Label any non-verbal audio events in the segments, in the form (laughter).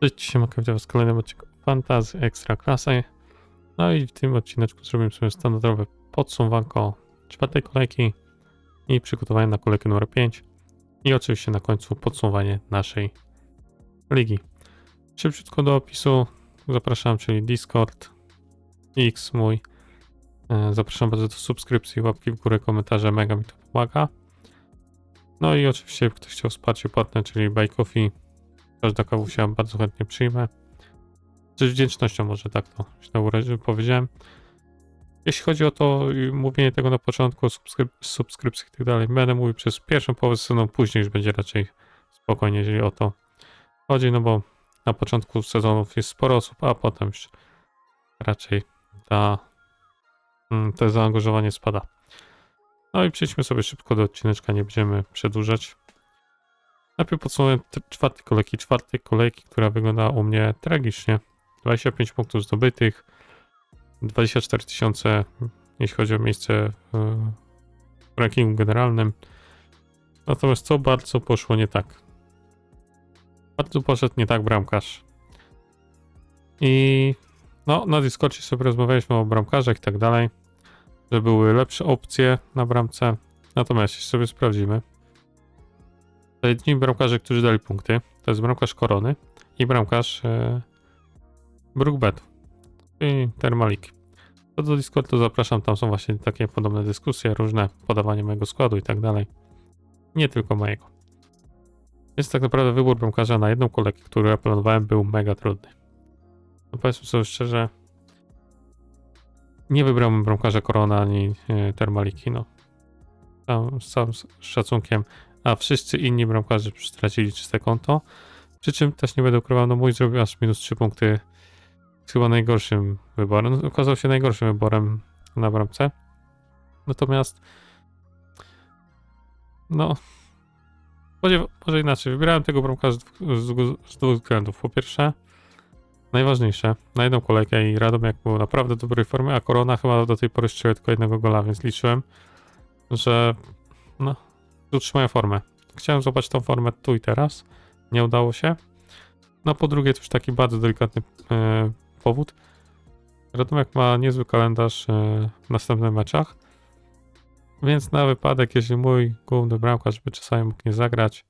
Cześć, siema, witam w kolejnym odcinku Fantazy Ekstra Klasy. No i w tym odcineczku zrobimy sobie standardowe podsumowanko czwartej kolejki i przygotowanie na kolejkę numer 5 i oczywiście na końcu podsumowanie naszej ligi. Szybciutko do opisu zapraszam, czyli Discord, X mój. E, Zapraszam bardzo do subskrypcji, łapki w górę, komentarze, mega mi to pomaga. No i oczywiście, jak ktoś chciał wsparcie płatne, czyli Buy Coffee, Każda kawusia bardzo chętnie przyjmę. Z wdzięcznością może tak to urazi- powiedziałem. Jeśli chodzi o to mówienie tego na początku, subskryp subskrypcji i tak dalej, będę mówił przez pierwszą połowę sezonu, później już będzie raczej spokojnie, jeżeli o to chodzi, no bo na początku sezonów jest sporo osób, a potem już raczej ta, mm, to zaangażowanie spada. No i przejdźmy sobie szybko do odcineczka, nie będziemy przedłużać. Najpierw podsumowuję czwartej kolejki, czwartej kolejki, która wyglądała u mnie tragicznie. 25 punktów zdobytych, 24 tysiące, jeśli chodzi o miejsce w rankingu generalnym. Natomiast co bardzo poszło nie tak? Bardzo poszedł nie tak bramkarz. I no, na Discordzie sobie rozmawialiśmy o bramkarzach i tak dalej, że były lepsze opcje na bramce. Natomiast jeśli sobie sprawdzimy, jedyni bramkarze, którzy dali punkty, to jest bramkarz Korony i bramkarz e, Brookbet i Termalik. To do Discordu zapraszam, tam są właśnie takie podobne dyskusje, różne podawanie mojego składu i tak dalej. Nie tylko mojego. Więc tak naprawdę wybór bramkarza na jedną kolejkę, którą ja planowałem, był mega trudny. No powiedzmy sobie szczerze, nie wybrałem bramkarza Korona ani e, Termaliki, no. Całym szacunkiem a wszyscy inni bramkarze stracili czyste konto. Przy czym też nie będę ukrywał, no mój zrobił aż minus 3 punkty. Chyba najgorszym wyborem. No, okazał się najgorszym wyborem na bramce. Natomiast no może, może inaczej. Wybierałem tego bramkarza z z dwóch- względów. Po pierwsze, najważniejsze, na jedną kolejkę i Radomiak był naprawdę dobrej formie, a Korona chyba do tej pory strzelił tylko jednego gola, więc liczyłem, że no, utrzymają formę. Chciałem zobaczyć tą formę tu i teraz. Nie udało się. No po drugie, to już taki bardzo delikatny e, powód. Radomiak ma niezły kalendarz e, w następnych meczach. Więc na wypadek, jeśli mój główny bramkarz by czasami mógł nie zagrać,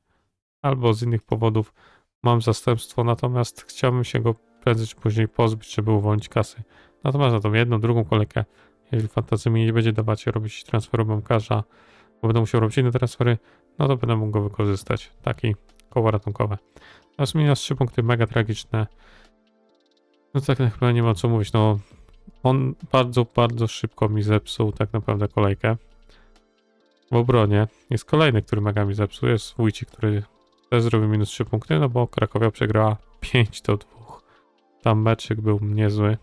albo z innych powodów mam zastępstwo, natomiast chciałbym się go prędzej czy później pozbyć, żeby uwolnić kasy. Natomiast na tą jedną, drugą kolejkę, jeżeli fantazy mi nie będzie dawać robić transferu bramkarza, bo będę musiał robić inne transfery, no to będę mógł go wykorzystać. Taki koło ratunkowe. Natomiast minus 3 punkty mega tragiczne. No tak naprawdę nie ma co mówić. No on bardzo, bardzo szybko mi zepsuł tak naprawdę kolejkę. W obronie jest kolejny, który mega mi zepsuł. Jest Wójcik, który też zrobił minus 3 punkty, no bo Krakowia przegrała (laughs) 5 do 2. Tam meczyk był niezły.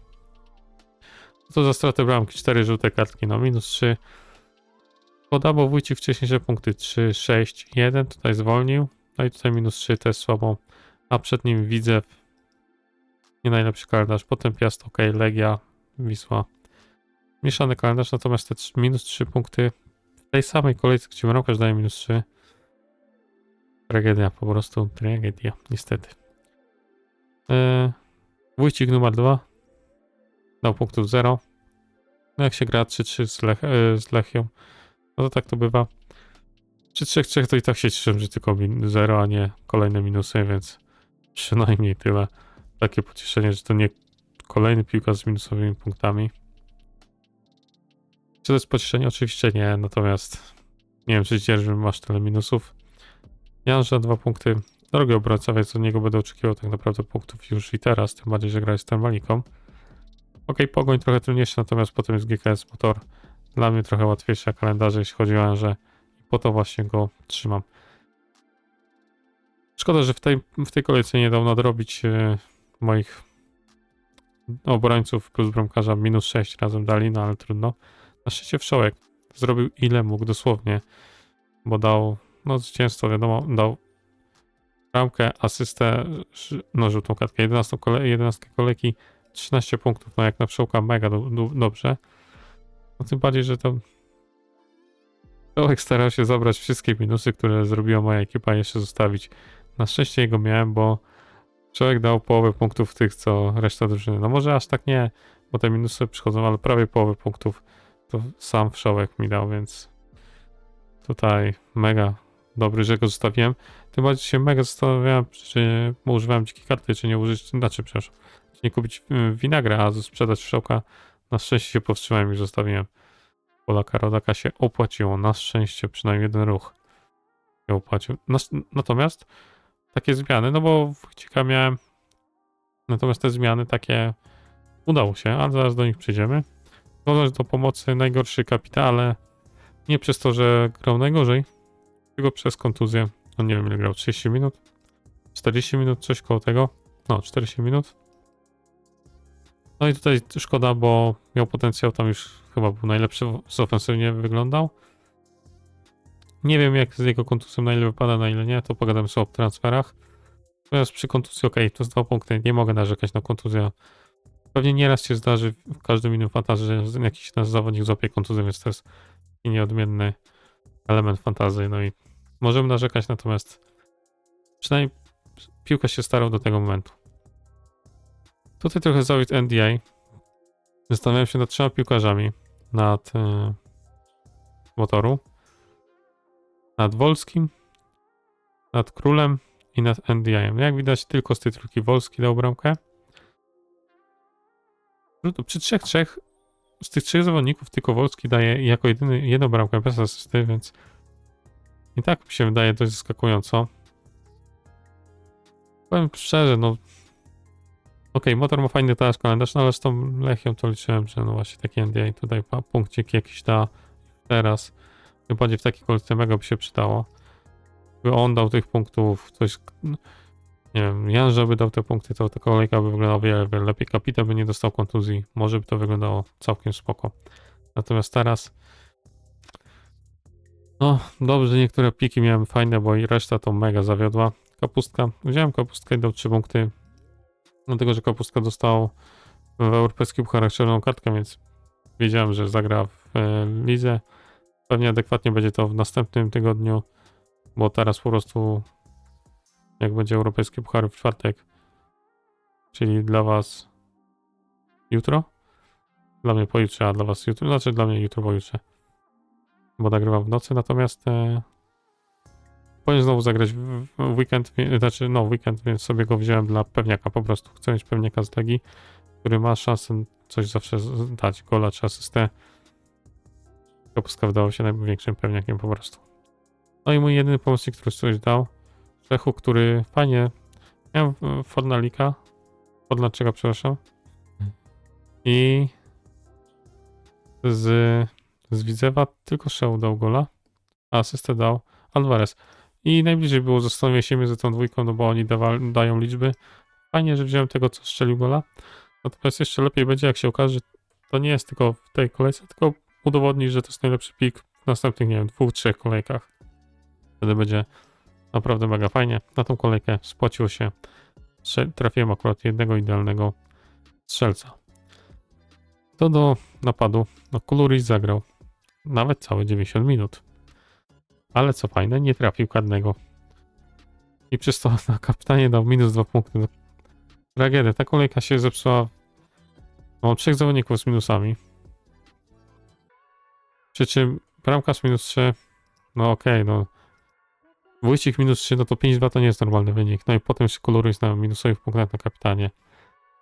To za stratę bramki, 4 żółte kartki, no minus 3. Podał Wójcik wcześniejsze punkty 3, 6, 1, tutaj zwolnił. No i tutaj minus 3 też słabo. A przed nim Widzew. Nie najlepszy kalendarz. Potem Piast, ok, Legia, Wisła. Mieszany kalendarz, natomiast te trz- minus 3 punkty w tej samej kolejce, gdzie Mrokarz daje minus 3. Tragedia, po prostu tragedia, niestety. Yy, Wójcik numer 2. Dał punktów 0. No jak się gra 3-3 z, Lech, yy, z Lechią, no to tak to bywa. Przy 3-3 to i tak się cieszę, że tylko 0, a nie kolejne minusy, więc przynajmniej tyle. Takie pocieszenie, że to nie kolejny piłka z minusowymi punktami. Czy to jest pocieszenie? Oczywiście nie, natomiast nie wiem, czy dzierży masz tyle minusów. Janża dwa punkty. Drogi obrońca, więc od niego będę oczekiwał tak naprawdę punktów już i teraz, tym bardziej, że gra z Termaliką. Ok, pogoń trochę trudniejsza, natomiast potem jest GKS Motor. Dla mnie trochę łatwiejsze kalendarze, jeśli chodzi o. I po to właśnie go trzymam. Szkoda, że w tej, w tej kolejce nie dał nadrobić e, moich obrońców plus bramkarza minus 6 razem dali, no ale trudno. Na szczęście Wszołek zrobił ile mógł dosłownie, bo dał, no zwycięstwo wiadomo, dał bramkę, asystę, no żółtą kartkę, 11, kole, 11 kolejki, 13 punktów, no jak na Wszołka mega do, do, dobrze. No tym bardziej, że to Wszołek starał się zabrać wszystkie minusy, które zrobiła moja ekipa, jeszcze zostawić. Na szczęście jego miałem, bo Człowiek dał połowę punktów tych, co reszta drużyny. No może aż tak nie, bo te minusy przychodzą, ale prawie połowę punktów to sam wszołek mi dał, więc tutaj mega dobry, że go zostawiłem. Tym bardziej się mega zastanawiałem, czy używałem dzikiej karty, czy nie użyć, znaczy, przepraszam, czy nie kupić y, winagra, a sprzedać wszołka. Na szczęście się powstrzymałem i zostawiłem. Polaka Rodaka się opłaciło, na szczęście przynajmniej jeden ruch się opłacił. Natomiast takie zmiany, no bo Chcika miałem, natomiast te zmiany takie udało się, ale zaraz do nich przejdziemy. Dążę do pomocy najgorszy kapitale, nie przez to, że grał najgorzej, tylko przez kontuzję. No nie wiem ile grał, 30 minut? 40 minut, coś koło tego. No, 40 minut. No i tutaj szkoda, bo miał potencjał, tam już chyba był najlepszy z ofensywnie wyglądał. Nie wiem jak z jego kontuzją, na ile wypada, na ile nie, to pogadamy sobie o transferach. Natomiast przy kontuzji, ok, to jest dwa punkty, nie mogę narzekać na kontuzję. Pewnie nieraz się zdarzy w każdym innym fantazy, że jakiś nasz zawodnik złapie kontuzję, więc to jest nieodmienny element fantazy. No i możemy narzekać, natomiast przynajmniej piłka się starał do tego momentu. Tutaj trochę zawód NDA. Zastanawiałem się nad trzema piłkarzami. Nad e, motoru. Nad Wolskim. Nad Królem i nad NDA. Jak widać, tylko z tej trójki Wolski dał bramkę. No Przy trzech, trzech z tych trzech zawodników tylko Wolski daje jako jedyny jedną bramkę bez asysty, więc i tak mi się wydaje dość zaskakująco. Powiem szczerze, no Okej, motor ma fajny teraz kalendarz, no ale z tą Lechią to liczyłem, że no właśnie taki NDA tutaj punkcik jakiś da teraz. Bardziej w takiej kolejce mega by się przydało. By on dał tych punktów, coś, nie wiem, Janża by dał te punkty, to ta kolejka by wyglądała wiele, wiele lepiej. Kapita by nie dostał kontuzji, może by to wyglądało całkiem spoko. Natomiast teraz no, dobrze, niektóre piki miałem fajne, bo i reszta to mega zawiodła. Kapustka, wziąłem kapustkę i dał 3 punkty. Dlatego, że Kapustka dostał w europejskim pucharach czerwoną kartkę, więc wiedziałem, że zagra w e, lidze. Pewnie adekwatnie będzie to w następnym tygodniu, bo teraz po prostu jak będzie europejski puchar w czwartek, czyli dla was jutro, dla mnie pojutrze, a dla was jutro, znaczy dla mnie jutro, pojutrze, bo nagrywam w nocy, natomiast e, powinien znowu zagrać w, weekend, wie- znaczy no weekend, więc sobie go wziąłem dla pewniaka po prostu. Chcę mieć pewniaka z Legii, który ma szansę coś zawsze dać, gola czy asystę. Kapustka wydało się największym pewniakiem po prostu. No i mój jedyny pomocnik, który coś dał, Czechu, który fajnie, miałem w- Fornalika, Fornaczego, przepraszam, i z, z Widzewa tylko Szeu dał gola, a asystę dał Alvarez. I najbliżej było zastanowienie się między tą dwójką, no bo oni dają liczby. Fajnie, że wziąłem tego, co strzelił gola. Natomiast jeszcze lepiej będzie, jak się okaże, że to nie jest tylko w tej kolejce, tylko udowodni, że to jest najlepszy pik w następnych, nie wiem, dwóch, trzech kolejkach. Wtedy będzie naprawdę mega fajnie. Na tą kolejkę spłaciło się. Trafiłem akurat jednego idealnego strzelca. To do napadu. No, Kuluris zagrał nawet całe 90 minut. Ale co fajne, nie trafił karnego. I przez to na kapitanie dał minus dwa punkty. No, Tragedia. Ta kolejka się zepsuła. Mam trzech zawodników z minusami. Przy czym bramkarz minus 3. No okej, no. Wójcik minus 3, no to 5-2 to nie jest normalny wynik. No i potem się koloruje na minusowych punktach na kapitanie.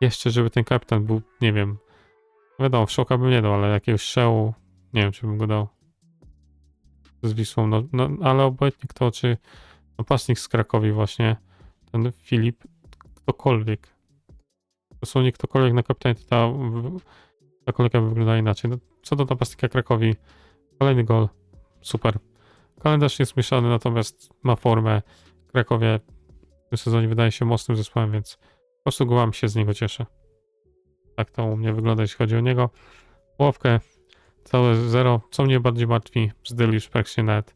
Jeszcze, żeby ten kapitan był, nie wiem. Wiadomo, szoka bym nie dał, ale jakiegoś szełu. Nie wiem, czy bym go dał z Wisłą, no, no ale obojętnie kto, czy napastnik z Krakowi właśnie, ten Filip, ktokolwiek, dosłownie ktokolwiek na kapitanie, to ta, ta wyglądała inaczej. No, co do napastnika Krakowi, kolejny gol, super. Kalendarz jest mieszany, natomiast ma formę. Krakowie w tym sezonie wydaje się mocnym zespołem, więc po prostu gołami się z niego cieszę. Tak to u mnie wygląda, jeśli chodzi o niego. Łowkę Całe zero. Co mnie bardziej martwi, już praktycznie nawet.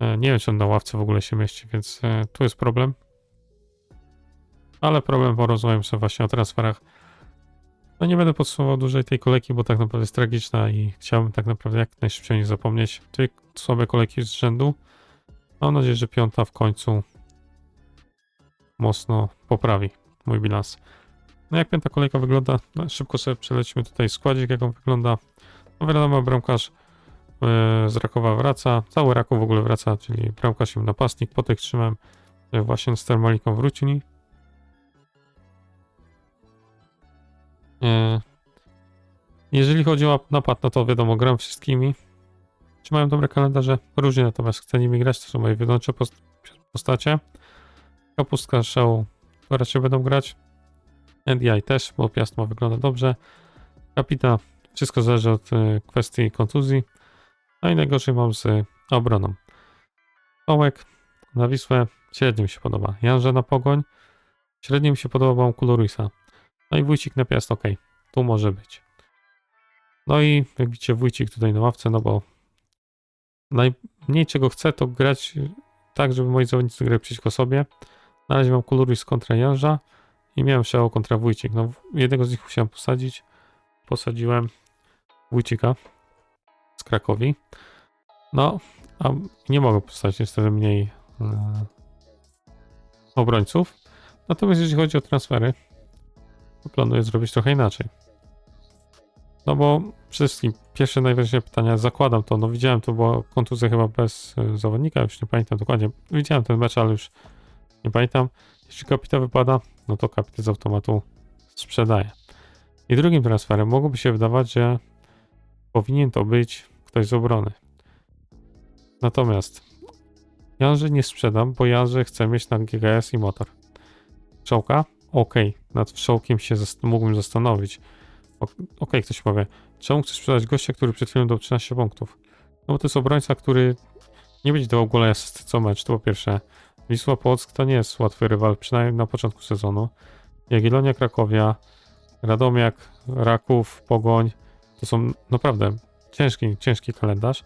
E, nie wiem, czy on na ławce w ogóle się mieści, więc e, tu jest problem. Ale problem porozmawiam sobie właśnie o transferach. No nie będę podsumował dłużej tej kolejki, bo tak naprawdę jest tragiczna i chciałbym tak naprawdę jak najszybciej o niej zapomnieć. Dwie słabe kolejki z rzędu. Mam nadzieję, że piąta w końcu mocno poprawi mój bilans. No jak piąta kolejka wygląda? No, szybko sobie przelecimy tutaj składzik, jak on wygląda. No wiadomo, bramkarz yy, z Rakowa wraca, cały Raków w ogóle wraca, czyli bramkarz i napastnik, po tych trzymałem yy, właśnie z Termaliką wrócili. Yy, jeżeli chodzi o napad, no to wiadomo, gram wszystkimi. Czy mają dobre kalendarze? Różnie, natomiast chcę nimi grać, to są moje wiodące post- postacie. Kapustka, Show raczej będą grać. NDI też, bo Piast ma wygląda dobrze. Kapita, wszystko zależy od y, kwestii kontuzji. No i najgorzej mam z obroną. Tołek na Wisłę średnio mi się podoba. Janże na Pogoń średnio mi się podoba Bamkulo Ruisa. No i Wójcik na Piast, ok. Tu może być. No i jak widzicie Wójcik tutaj na ławce, no bo najmniej czego chcę to grać tak, żeby moi zawodnicy grali przeciwko sobie. Na razie mam Kuluris kontra Janża i miałem Szeo kontra Wójcik. No, jednego z nich musiałem posadzić. Posadziłem Wójcika z Krakowi. No, a nie mogę postawić niestety mniej e, obrońców. Natomiast jeśli chodzi o transfery, to planuję zrobić trochę inaczej. No bo przede wszystkim pierwsze najważniejsze pytania, zakładam to, no widziałem to, bo kontuzja chyba bez e, zawodnika, już nie pamiętam dokładnie. Widziałem ten mecz, ale już nie pamiętam. Jeśli kapita wypada, no to kapita z automatu sprzedaje. I drugim transferem mogłoby się wydawać, że powinien to być ktoś z obrony. Natomiast Janży nie sprzedam, bo Janży chce mieć na GGS i motor. Czołka? Okej, nad wszołkiem się zast- mógłbym zastanowić. Ok, Okej, ktoś powie, czemu chcesz sprzedać gościa, który przed chwilą dał 13 punktów? No bo to jest obrońca, który nie będzie dawał gola asysty co mecz, to po pierwsze. Wisła Płock to nie jest łatwy rywal, przynajmniej na początku sezonu. Jagiellonia Krakowia, Radomiak, Raków, Pogoń, to są naprawdę ciężki, ciężki kalendarz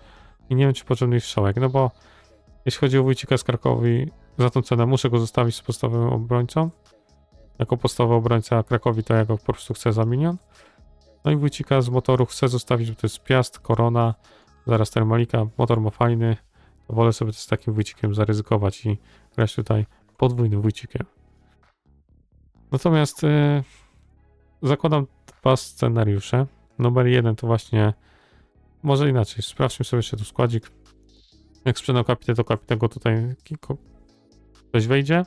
i nie wiem, czy potrzebny jest wszołek, no bo jeśli chodzi o Wójcika z Krakowi, za tą cenę muszę go zostawić z podstawowym obrońcą. Jako podstawowy obrońca Krakowi to ja go po prostu chcę za milion. No i Wójcika z motoru chcę zostawić, bo to jest Piast, Korona, zaraz Termalika, motor ma fajny, to wolę sobie z takim Wójcikiem zaryzykować i grać tutaj podwójnym Wójcikiem. Natomiast yy, zakładam dwa scenariusze. Numer jeden to właśnie, może inaczej, sprawdźmy sobie jeszcze tu składzik. Jak sprzedał kapitę, to kapitę go tutaj ktoś wejdzie.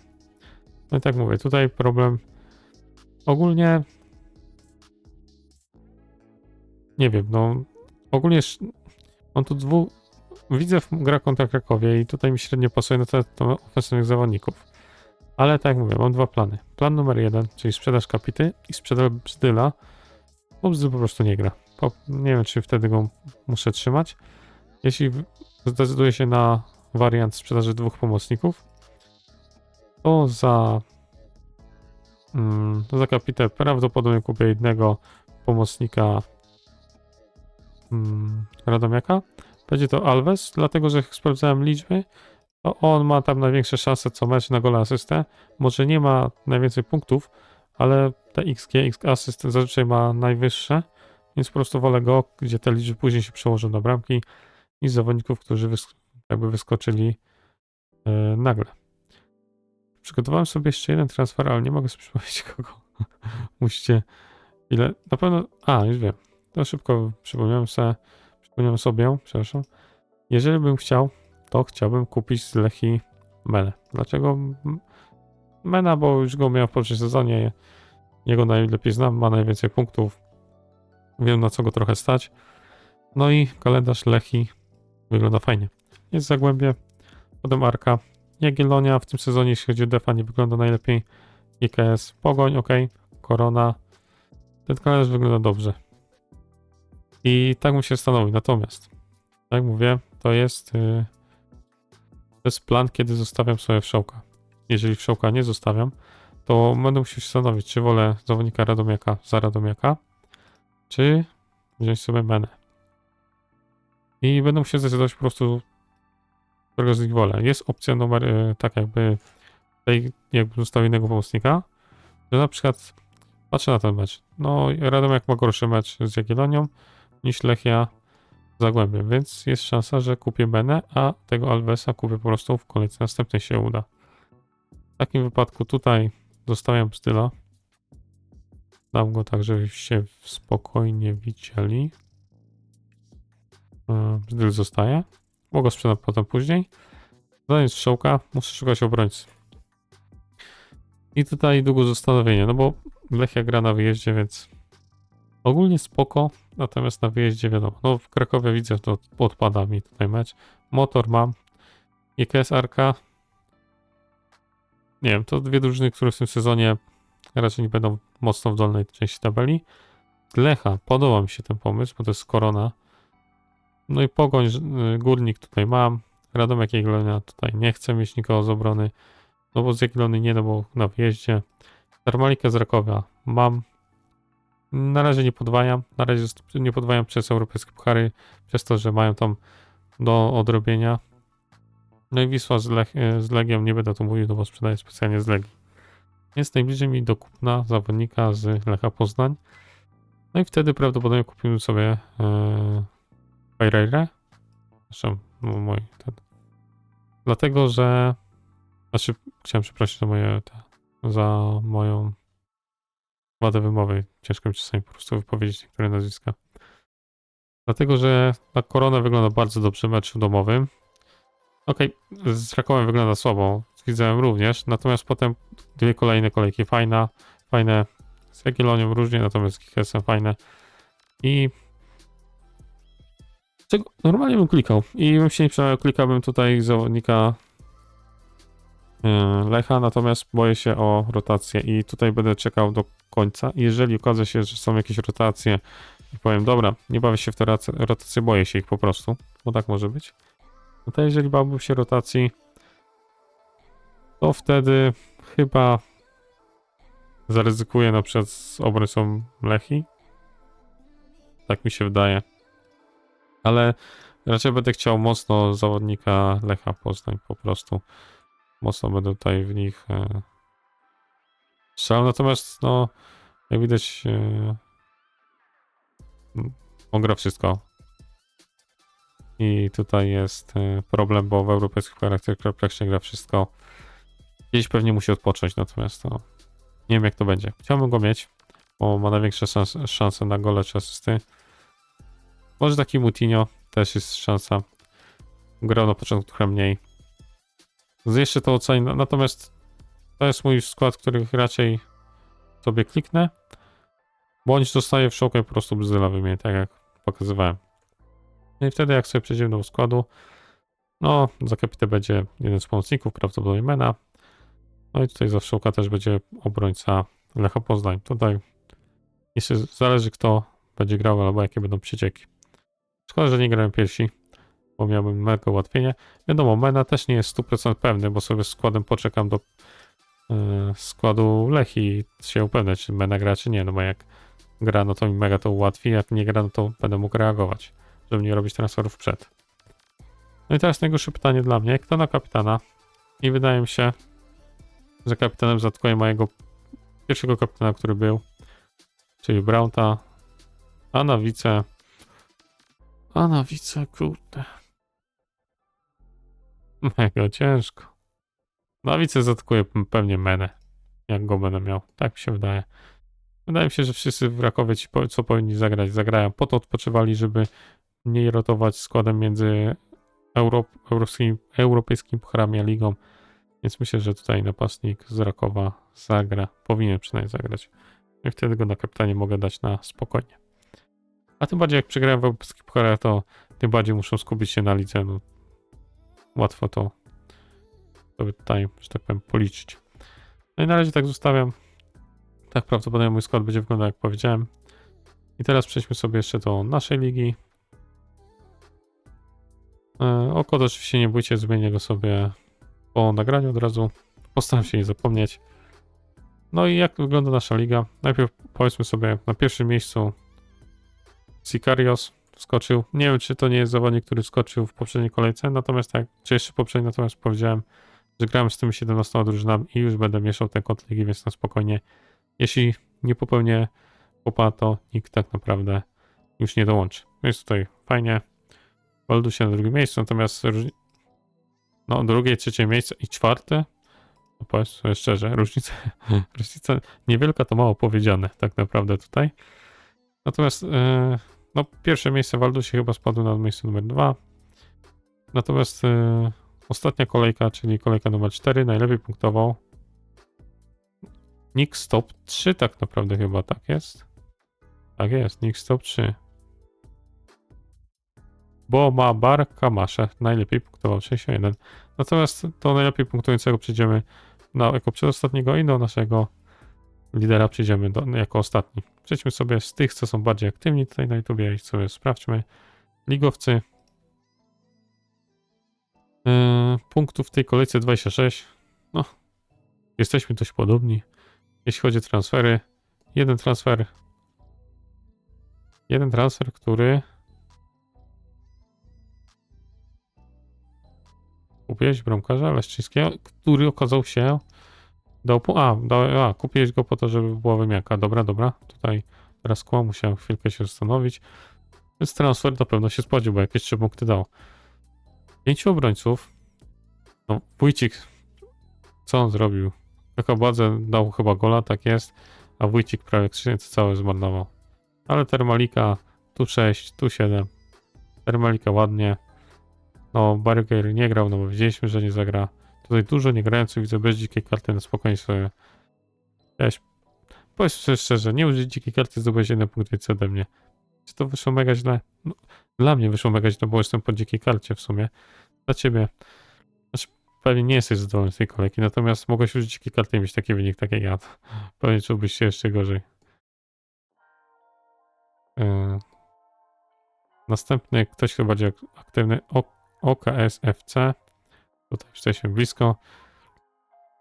No i tak mówię, tutaj problem ogólnie nie wiem, no ogólnie on tu dwu widzę w- gra kontra Krakowie i tutaj mi średnio pasuje na te, te ofensywnych zawodników. Ale tak jak mówię, mam dwa plany. Plan numer jeden, czyli sprzedaż kapity i sprzedaż Bzdyla, bo Bzdyl po prostu nie gra. Nie wiem, czy wtedy go muszę trzymać. Jeśli zdecyduję się na wariant sprzedaży dwóch pomocników, to za mm, za kapitę prawdopodobnie kupię jednego pomocnika mm, Radomiaka. Będzie to Alves, dlatego że sprawdzałem liczby, to on ma tam największe szanse co mecz na gola asystę. Może nie ma najwięcej punktów, ale te XG, X asyst zazwyczaj ma najwyższe, więc po prostu wolę go, gdzie te liczby później się przełożą na bramki i zawodników, którzy wys jakby wyskoczyli e, nagle. Przygotowałem sobie jeszcze jeden transfer, ale nie mogę sobie (laughs) przypomnieć kogo. Musicie ile, na pewno, a już wiem, to szybko przypomniałem sobie, przypomniałem sobie, przepraszam. Jeżeli bym chciał, to chciałbym kupić z Lechi Menę. Dlaczego Mena? Bo już go miałem w poprzednim sezonie. Jego najlepiej znam, ma najwięcej punktów. Wiem na co go trochę stać. No i kalendarz Lechi wygląda fajnie. Jest Zagłębie, potem Arka. Jagiellonia w tym sezonie, jeśli chodzi o defa, nie wygląda najlepiej. IKS, Pogoń, ok. Korona. Ten kalendarz wygląda dobrze. I tak mu się stanowi. Natomiast, jak mówię, to jest, yy, to jest plan, kiedy zostawiam sobie wszołka. Jeżeli wszołka nie zostawiam, to będę musiał się zastanowić, czy wolę zawodnika Radomiaka za Radomiaka, czy wziąć sobie Menę. I będę musiał zdecydować po prostu, którego z nich wolę. Jest opcja numer, yy, tak jakby, tutaj jakby zostawił innego pomocnika, że na przykład patrzę na ten mecz. No, Radomiak ma gorszy mecz z Jagiellonią niż Lechia Zagłębiem, więc jest szansa, że kupię Benę, a tego Alvesa kupię po prostu w kolejce następnej się uda. W takim wypadku tutaj zostawiam styla. Dam go tak, żebyście spokojnie widzieli. Bzdyl zostaje. Mogę sprzedać potem później. Zadanie strzałka. Muszę szukać obrońcy. I tutaj długo zastanowienie, no bo Lechia gra na wyjeździe, więc ogólnie spoko, natomiast na wyjeździe wiadomo. No w Krakowie widzę, to odpada mi tutaj mecz. Motor mam. IKS Arka. Nie wiem, to dwie drużyny, które w tym sezonie raczej nie będą mocno w dolnej części tabeli. Lecha, podoba mi się ten pomysł, bo to jest korona. No i Pogoń, y, Górnik tutaj mam. Radomek Jagiellonia tutaj nie chcę mieć nikogo z obrony. No bo z Jagiellony nie, no bo na wyjeździe. Termalika z Rakowia mam. Na razie nie podwajam. Na razie nie podwajam przez europejskie puchary, przez to, że mają tam do odrobienia. No i Wisła z, Lech, y, z Legią, nie będę tu mówił, no bo sprzedaję specjalnie z Legii. Jest najbliżej mi do kupna zawodnika z Lecha Poznań. No i wtedy prawdopodobnie kupimy sobie yy, Pereirę. Zresztą no, mój ten. Dlatego, że znaczy chciałem przeprosić za moje te, za moją wadę wymowy. Ciężko mi czasami po prostu wypowiedzieć niektóre nazwiska. Dlatego, że ta korona wygląda bardzo dobrze w meczu domowym. Okej, z Rakowem wygląda słabo, z Widzem również, natomiast potem dwie kolejne kolejki fajna, fajne z Jagiellonią różnie, natomiast z Kikesem fajne i czego normalnie bym klikał i bym się nie przejmował, klikałbym tutaj zawodnika yy, Lecha, natomiast boję się o rotację i tutaj będę czekał do końca. Jeżeli okaże się, że są jakieś rotacje i powiem, dobra, nie bawię się w te rotacje, boję się ich po prostu, bo tak może być. No jeżeli bałbym się rotacji, to wtedy chyba zaryzykuję na przykład z obrońcą Lechi. Tak mi się wydaje. Ale raczej będę chciał mocno zawodnika Lecha Poznań po prostu. Mocno będę tutaj w nich e, strzelał. Natomiast no, jak widać e, on gra wszystko. I tutaj jest e, problem, bo w europejskich praktycznie gra wszystko. Gdzieś pewnie musi odpocząć, natomiast to nie wiem jak to będzie. Chciałbym go mieć, bo ma największe szans, szanse na gole czy asysty. Może taki Mutinho też jest szansa. Grał na początku trochę mniej. Jeszcze to ocenię, natomiast to jest mój skład, których raczej sobie kliknę. Bądź dostaję w szokę po prostu bzyla wymienię, tak jak pokazywałem. No i wtedy jak sobie przejdziemy do składu, no za kapitę będzie jeden z pomocników, prawdopodobnie Mena. No i tutaj za Wszołka też będzie obrońca Lecha Poznań. Tutaj jeszcze zależy kto będzie grał albo jakie będą przecieki. Szkoda, że nie grałem pierwsi, bo miałbym mega ułatwienie. Wiadomo, Mena też nie jest 100% pewny, bo sobie z składem poczekam do e, składu Lechi się upewnię, czy Mena gra, czy nie. No bo jak gra, no to mi mega to ułatwi, jak nie gra, no to będę mógł reagować, żeby nie robić transferów przed. No i teraz najgorsze pytanie dla mnie. Kto na kapitana? I wydaje mi się, że kapitanem zatkuje mojego pierwszego kapitana, który był, czyli Brownta, a na wice a na wice, kurde. Mega ciężko. Na wice zatkuje pewnie Menę, jak go będę miał. Tak mi się wydaje. Wydaje mi się, że wszyscy w Rakowie ci, co powinni zagrać, zagrają. Po to odpoczywali, żeby mniej rotować składem między Euro, europejskimi, europejskimi pucharami a ligą. Więc myślę, że tutaj napastnik z Rakowa zagra. Powinien przynajmniej zagrać. I wtedy go na kapitanie mogę dać na spokojnie. A tym bardziej jak przegrałem w europejskich pucharach, to tym bardziej muszą skupić się na lidze. No, łatwo to sobie tutaj, że tak powiem, policzyć. No i na razie tak zostawiam. Tak prawdopodobnie mój skład będzie wyglądał jak powiedziałem. I teraz przejdźmy sobie jeszcze do naszej ligi. E, O kod oczywiście nie bójcie, zmienię go sobie po nagraniu od razu. Postaram się nie zapomnieć. No i jak wygląda nasza liga? Najpierw powiedzmy sobie na pierwszym miejscu Sicarios wskoczył. Nie wiem, czy to nie jest zawodnik, który wskoczył w poprzedniej kolejce, natomiast tak, czy jeszcze poprzedniej, natomiast powiedziałem, że grałem z tymi 17 drużynami i już będę mieszał ten kod ligi, więc na spokojnie. Jeśli nie popełnię popa, to nikt tak naprawdę już nie dołączy. Jest tutaj fajnie. Waldu się na drugim miejscu, natomiast no drugie, trzecie miejsce i czwarte No powiedz sobie szczerze, różnica, (laughs) różnica niewielka to mało powiedziane tak naprawdę tutaj. Natomiast e, no, pierwsze miejsce Waldusie chyba spadło na miejsce numer dwa. Natomiast e, ostatnia kolejka, czyli kolejka numer 4, najlepiej punktował Nick Stop 3 tak naprawdę chyba tak jest. Tak jest, Nick Stop 3. Bo ma bar Kamasze. Najlepiej punktował 61. Natomiast do najlepiej punktującego przejdziemy na, jako przedostatniego i do naszego lidera przejdziemy do, jako ostatni. Przejdźmy sobie z tych, co są bardziej aktywni tutaj na YouTubie i sobie sprawdźmy. Ligowcy. Yy, punktów w tej kolejce 26. No, jesteśmy dość podobni. Jeśli chodzi o transfery, jeden transfer. Jeden transfer, który kupiłeś bramkarza Leszczyńskiego, który okazał się pu- a, dał, a, kupiłeś go po to, żeby była wymianka. Dobra, dobra. Tutaj teraz kłam, musiałem chwilkę się zastanowić. Więc transfer na pewno się spłacił, bo jakieś trzy punkty dał. Pięciu obrońców. No, Wójcik, co on zrobił? Kakabadze dał chyba gola, tak jest, a Wójcik prawie skrzyniec całe zmarnował. Ale Termalika tu 6, tu 7. Termalika ładnie. No, Barrier nie grał, no bo wiedzieliśmy, że nie zagra. Tutaj dużo nie grających widzę bez dzikiej karty na spokojnie sobie. Weź, powiedz szczerze, nie użyć dzikiej karty, zdobyłeś jeden punkt więcej ode mnie. Czy to wyszło mega źle? No, dla mnie wyszło mega źle, bo jestem po dzikiej karcie w sumie. Dla ciebie. Znaczy, pewnie nie jesteś zadowolony z tej kolejki, natomiast mogłeś użyć dzikiej karty i mieć taki wynik, tak jak ja. (laughs) Pewnie czułbyś się jeszcze gorzej. Yy. Następny, ktoś chyba będzie ak- aktywny, o, OKS FC. Tutaj jesteśmy blisko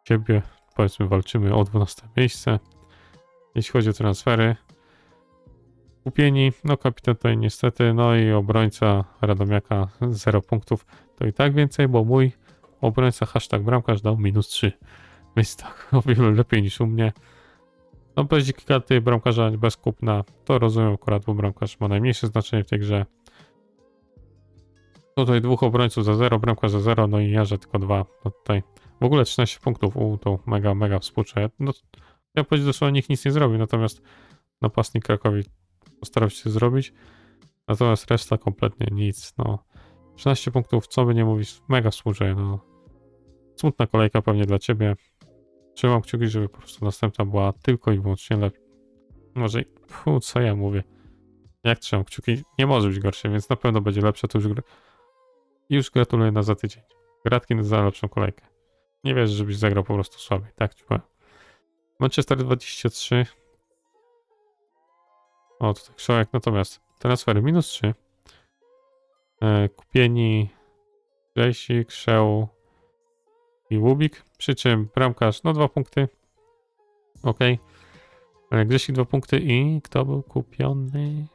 ciebie. Powiedzmy, walczymy o 12 miejsce. Jeśli chodzi o transfery, kupieni, no kapitan tutaj niestety, no i obrońca Radomiaka 0 punktów. To i tak więcej, bo mój obrońca hashtag bramkarz dał minus 3. Więc tak, (laughs) o wiele lepiej niż u mnie. No bez dzikiej karty bramkarza bez kupna, to rozumiem akurat, bo bramkarz ma najmniejsze znaczenie w tej grze. Tutaj dwóch obrońców za 0, bramka za 0, no i ja, że tylko dwa. No tutaj w ogóle 13 punktów, u, to mega, mega współczuję. No, ja powiedzieć dosłownie nikt nic nie zrobił, natomiast napastnik Krakowi postarał się zrobić, natomiast reszta kompletnie nic, no. 13 punktów, co by nie mówić, mega współczuję, no. Smutna kolejka pewnie dla ciebie. Trzymam kciuki, żeby po prostu następna była tylko i wyłącznie lepiej. Może, i- fu, co ja mówię. Jak trzymam kciuki, nie może być gorsze, więc na pewno będzie lepsze, to już już gratuluję na za tydzień. Gratki za lepszą kolejkę. Nie wierzę, żebyś zagrał po prostu słabiej. Tak ci powiem. Manchester 23. O, tutaj Krzołek. Natomiast transfery minus 3. E, kupieni Grzesik, Krzeł i Łubik. Przy czym bramkarz, no dwa punkty. Ok. Grzesik dwa punkty i kto był kupiony?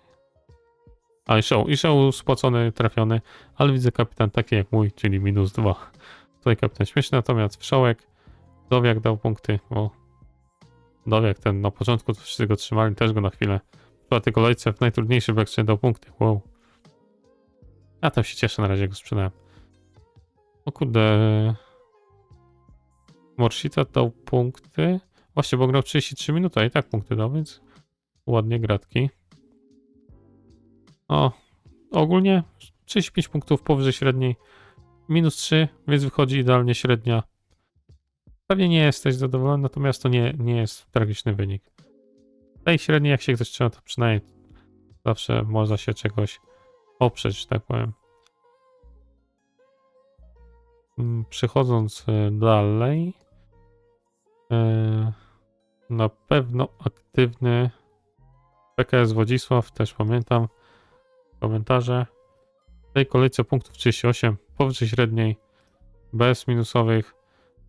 A i show, i show spłacony, trafiony, ale widzę kapitan taki jak mój, czyli minus dwa. Tutaj kapitan śmieszny, natomiast Wszołek, Dowiak dał punkty, bo Dowiak ten na początku to wszyscy go trzymali, też go na chwilę. W czwartej kolejce w najtrudniejszym wekstrze dał punkty, wow. Ja tam się cieszę, na razie go sprzedałem. O kurde. Morshita dał punkty. Właśnie, bo grał 33 minuty, a i tak punkty dał, więc ładnie gratki. O, ogólnie 35 punktów powyżej średniej. Minus 3, więc wychodzi idealnie średnia. Pewnie nie jesteś zadowolony, natomiast to nie, nie jest tragiczny wynik. Tej średniej, jak się ktoś trzyma, to przynajmniej zawsze można się czegoś oprzeć, że tak powiem. Mm, Przechodząc e, dalej, e, na pewno aktywny PKS Wodzisław, też pamiętam komentarze. W tej kolejce punktów 38, powyżej średniej, bez minusowych.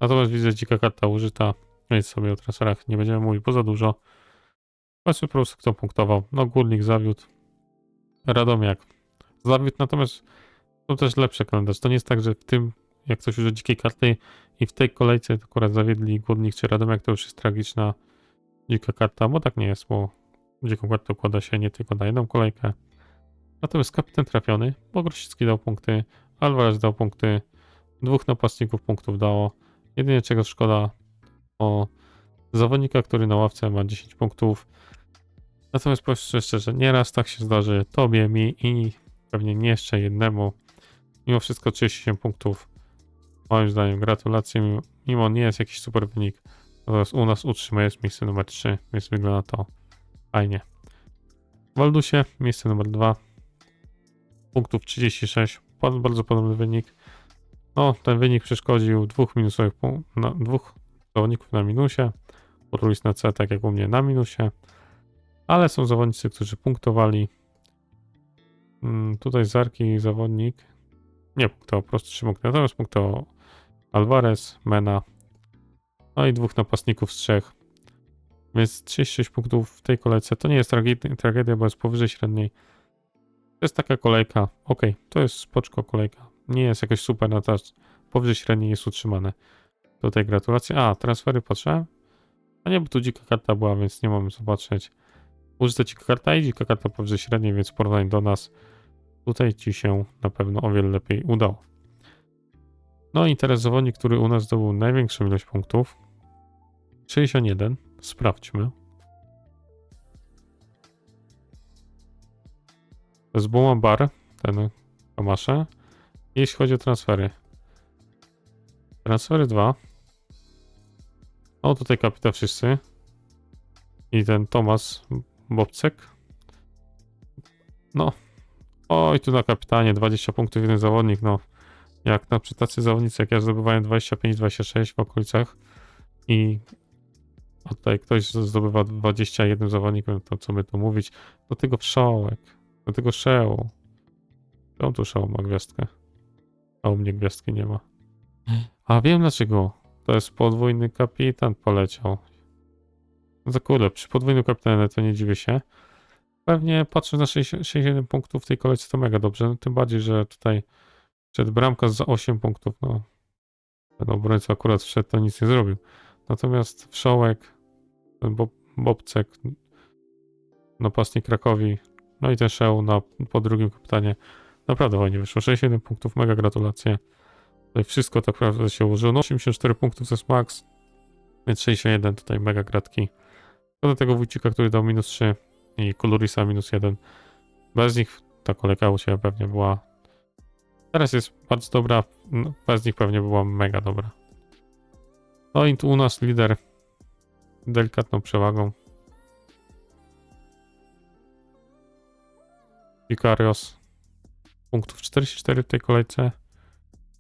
Natomiast widzę dzika karta użyta, więc sobie o transferach nie będziemy mówić, bo za dużo. Patrzmy po prostu kto punktował. No Górnik zawiódł, Radomiak zawiódł, natomiast są też lepsze kalendarze. To nie jest tak, że w tym, jak ktoś użył dzikiej karty i w tej kolejce akurat zawiedli Górnik czy Radomiak, to już jest tragiczna dzika karta, bo tak nie jest, bo dziką kartę układa się nie tylko na jedną kolejkę. Natomiast kapitan trafiony, bo Grosicki dał punkty, Alvarez dał punkty, dwóch napastników punktów dało. Jedynie czego szkoda, o zawodnika, który na ławce ma 10 punktów. Natomiast powiem szczerze, nieraz tak się zdarzy tobie, mi i pewnie nie jeszcze jednemu. Mimo wszystko 37 punktów. Moim zdaniem gratulacje, mimo, nie jest jakiś super wynik. Natomiast u nas utrzymuje jest miejsce numer 3, więc wygląda to fajnie. Waldusie miejsce numer 2. Punktów 36. Bardzo, podobny wynik. No, ten wynik przeszkodził dwóch minusowych na, dwóch zawodników na minusie. Ruiz na C, tak jak u mnie na minusie. Ale są zawodnicy, którzy punktowali. Mm, tutaj Zarki zawodnik nie punktował, po prostu punkty. Natomiast punktował Alvarez, Mena, no i dwóch napastników z trzech. Więc 36 punktów w tej kolejce to nie jest tragedia bo jest powyżej średniej. To jest taka kolejka. Ok, to jest spoczko kolejka. Nie jest jakoś super, natomiast powyżej średniej jest utrzymane. Tutaj gratulacje. A, transfery patrzę. A nie, bo tu dzika karta była, więc nie mamy zobaczyć. Użyta dzika karta i dzika karta powyżej średniej, więc w porównaniu do nas tutaj ci się na pewno o wiele lepiej udało. No i teraz zawodnik, który u nas zdobył największą ilość punktów. 61. Sprawdźmy. To jest Buma Bar, ten Tomasze. Jeśli chodzi o transfery. Transfery 2. O, tutaj kapita wszyscy. I ten Tomas Bobcek. No. Oj, tu na kapitanie 20 punktów jeden zawodnik, no. Jak na przykład tacy zawodnicy jak ja zdobywają 25-26 w okolicach i a tutaj ktoś zdobywa 21 zawodnikiem, to co my tu mówić, do tego wszołek, do tego. On tu szeł ma gwiazdkę, a u mnie gwiazdki nie ma. A wiem dlaczego. To jest podwójny kapitan poleciał. No to kurde, przy podwójnym kapitanie to nie dziwię się. Pewnie patrząc na 60 67 punktów w tej kolejce to mega dobrze, no, tym bardziej, że tutaj przed bramka za 8 punktów, no ten obrońca akurat wszedł, to nic nie zrobił. Natomiast Wszołek, Bob, Bobcek, napastnik Krakowi, no i ten Szeł na, po drugim kapitanie. Naprawdę fajnie wyszło. 67 punktów, mega gratulacje. Tutaj wszystko tak naprawdę się ułożyło. No 84 punktów to jest max, więc 61 tutaj mega gratki. Do tego Wójcika, który dał minus 3 i Kolorisa minus 1. Bez nich ta kolejka u Ciebie pewnie była Teraz jest bardzo dobra, no, bez nich pewnie była mega dobra. No i tu u nas lider delikatną przewagą. Ikarios punktów 44 w tej kolejce.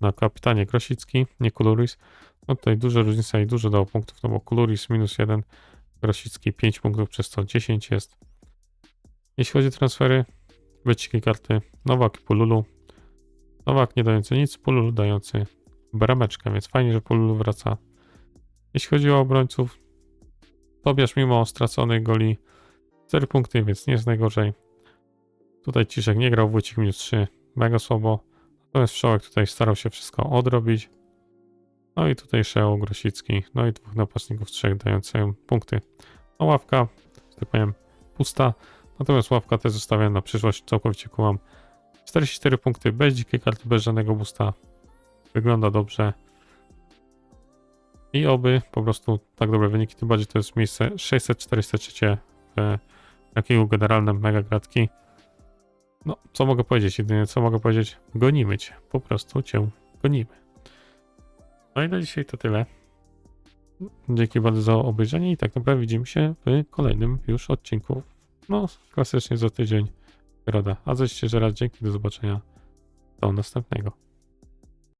Na kapitanie Grosicki, nie Kuluris. No tutaj duża różnica i dużo dało punktów, no bo Kuluris minus 1, Grosicki 5 punktów przez to 10 jest. Jeśli chodzi o transfery, wyciki karty Nowak i Pululu. Nowak nie dający nic, Pululu dający brameczkę, więc fajnie, że Pululu wraca. Jeśli chodzi o obrońców, Tobiasz mimo straconej goli 4 punkty, więc nie jest najgorzej. Tutaj Ciszek nie grał, Wójcik minus 3, mega słabo. Natomiast Wszołek tutaj starał się wszystko odrobić. No i tutaj Szeo Grosicki, no i dwóch napastników trzech dających punkty. No ławka, że tak powiem, pusta. Natomiast ławka też zostawiam na przyszłość, całkowicie kumam. 44 punkty bez dzikiej karty, bez żadnego boosta. Wygląda dobrze. I oby po prostu tak dobre wyniki, tym bardziej to jest miejsce 643 w rankingu generalnym mega gratki. No, co mogę powiedzieć? Jedynie co mogę powiedzieć? Gonimy cię. Po prostu cię gonimy. No i na dzisiaj to tyle. Dzięki bardzo za obejrzenie i tak naprawdę widzimy się w kolejnym już odcinku. No, klasycznie za tydzień. Roda. A zaś jeszcze raz dzięki, do zobaczenia do następnego.